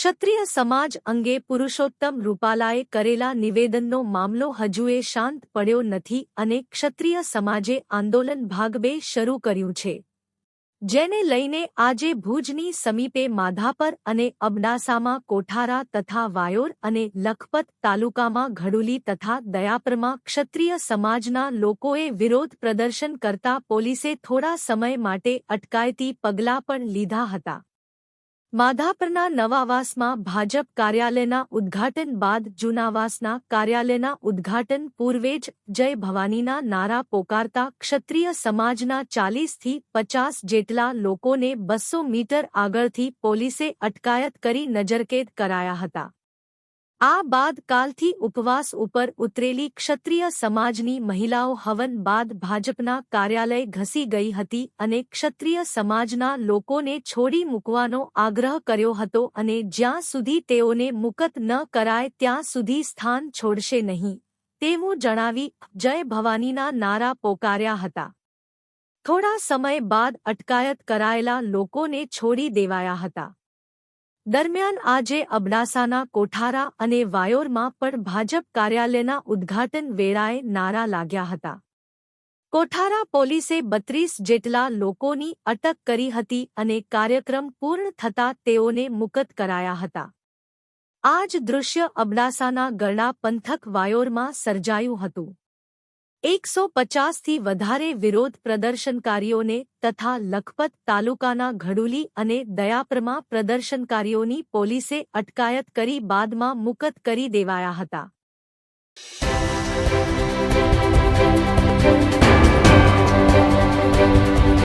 ક્ષત્રિય સમાજ અંગે પુરુષોત્તમ રૂપાલાએ કરેલા નિવેદનનો મામલો હજુએ શાંત પડ્યો નથી અને ક્ષત્રિય સમાજે આંદોલન ભાગબે શરૂ કર્યું છે. જેને લઈને આજે ભુજની સમીપે માધાપર અને અબડાસામાં કોઠારા તથા વાયોર અને લખપત તાલુકામાં ઘડુલી તથા દયાપરમાં ક્ષત્રિય સમાજના લોકોએ વિરોધ પ્રદર્શન કરતા પોલીસે થોડા સમય માટે અટકાયતી પગલાં પણ લીધા હતા. માધાપરના નવાવાસમાં ભાજપ કાર્યાલયના ઉદ્ઘાટન બાદ જૂનાવાસના કાર્યાલયના ઉદ્ઘાટન પૂર્વે જ જય ભવાનીના નારા પોકારતા ક્ષત્રિય સમાજના ચાલીસથી પચાસ જેટલા લોકોને બસો મીટર આગળથી પોલીસે અટકાયત કરી નજરકેદ કરાયા હતા. આ બાદ કાલથી ઉપવાસ ઉપર ઉતરેલી ક્ષત્રિય સમાજની મહિલાઓ હવન બાદ ભાજપના કાર્યાલય ઘસી ગઈ હતી અને ક્ષત્રિય સમાજના લોકોને છોડી મૂકવાનો આગ્રહ કર્યો હતો અને જ્યાં સુધી તેઓને મુકત ન કરાય ત્યાં સુધી સ્થાન છોડશે નહીં. તેવું જણાવી જય ભવાનીના નારા પોકાર્યા હતા. થોડા સમય બાદ અટકાયત કરાયેલા લોકોને છોડી દેવાયા હતા. દરમિયાન આજે અબડાસાના કોઠારા અને વાયોરમાં પણ ભાજપ કાર્યાલયના ઉદ્ઘાટન વેળાએ નારા લાગ્યા હતા. કોઠારા પોલીસે બત્રીસ જેટલા લોકોની અટક કરી હતી અને કાર્યક્રમ પૂર્ણ થતાં તેઓને મુકત કરાયા હતા. આ જ દૃશ્ય અબડાસાના ગરડા પંથક વાયોરમાં સર્જાયું હતું. એકસો પચાસથી વધારે વિરોધ પ્રદર્શનકારીઓને તથા લખપત તાલુકાના ઘડુલી અને દયાપરમાં પ્રદર્શનકારીઓની પોલીસે અટકાયત કરી બાદમાં મુકત કરી દેવાયા હતા.